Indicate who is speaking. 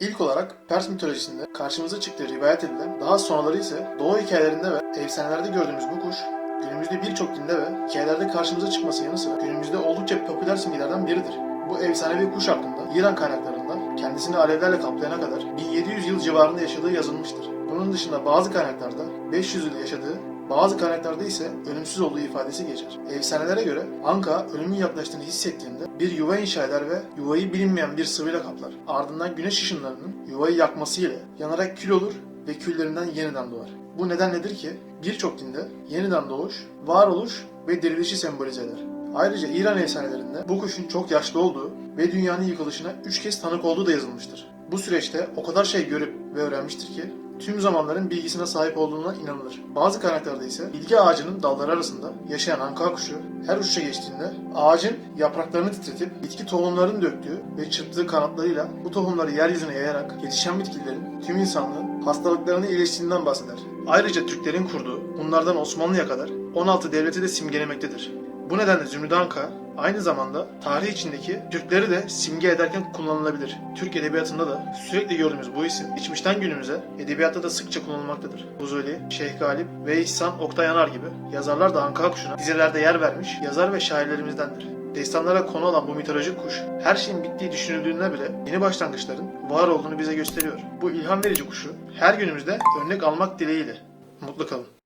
Speaker 1: İlk olarak Pers mitolojisinde karşımıza çıktığı rivayet edilen, daha sonraları ise Doğu hikayelerinde ve efsanelerde gördüğümüz bu kuş, günümüzde birçok dinde ve hikayelerde karşımıza çıkması yanı sıra günümüzde oldukça popüler simgelerden biridir. Bu efsanevi kuş hakkında İran kaynaklarında kendisini alevlerle kaplayana kadar 1700 yıl civarında yaşadığı yazılmıştır. Bunun dışında bazı kaynaklarda 500 yıl yaşadığı, bazı kaynaklarda ise ölümsüz olduğu ifadesi geçer. Efsanelere göre Anka ölümün yaklaştığını hissettiğinde bir yuva inşa eder ve yuvayı bilinmeyen bir sıvıyla kaplar. Ardından güneş ışınlarının yuvayı yakmasıyla yanarak kül olur ve küllerinden yeniden doğar. Bu neden nedir ki birçok dinde yeniden doğuş, varoluş ve dirilişi sembolize eder. Ayrıca İran efsanelerinde bu kuşun çok yaşlı olduğu ve dünyanın yıkılışına 3 kez tanık olduğu da yazılmıştır. Bu süreçte o kadar şey görüp ve öğrenmiştir ki tüm zamanların bilgisine sahip olduğuna inanılır. Bazı kaynaklarda ise bilgi ağacının dalları arasında yaşayan anka kuşu her uçuşa geçtiğinde ağacın yapraklarını titretip bitki tohumlarını döktüğü ve çırptığı kanatlarıyla bu tohumları yeryüzüne yayarak yetişen bitkilerin tüm insanlığın hastalıklarını iyileştiğinden bahseder. Ayrıca Türklerin kurduğu bunlardan Osmanlı'ya kadar 16 devleti de simgelemektedir. Bu nedenle Zümrüt Anka aynı zamanda tarih içindeki Türkleri de simge ederken kullanılabilir. Türk edebiyatında da sürekli gördüğümüz bu isim geçmişten günümüze edebiyatta da sıkça kullanılmaktadır. Fuzuli, Şeyh Galip ve İhsan Oktay Yanar gibi yazarlar da Anka kuşuna dizilerde yer vermiş yazar ve şairlerimizdendir. Destanlara konu olan bu mitolojik kuş her şeyin bittiği düşünüldüğünde bile yeni başlangıçların var olduğunu bize gösteriyor. Bu ilham verici kuşu her günümüzde örnek almak dileğiyle. Mutlu kalın.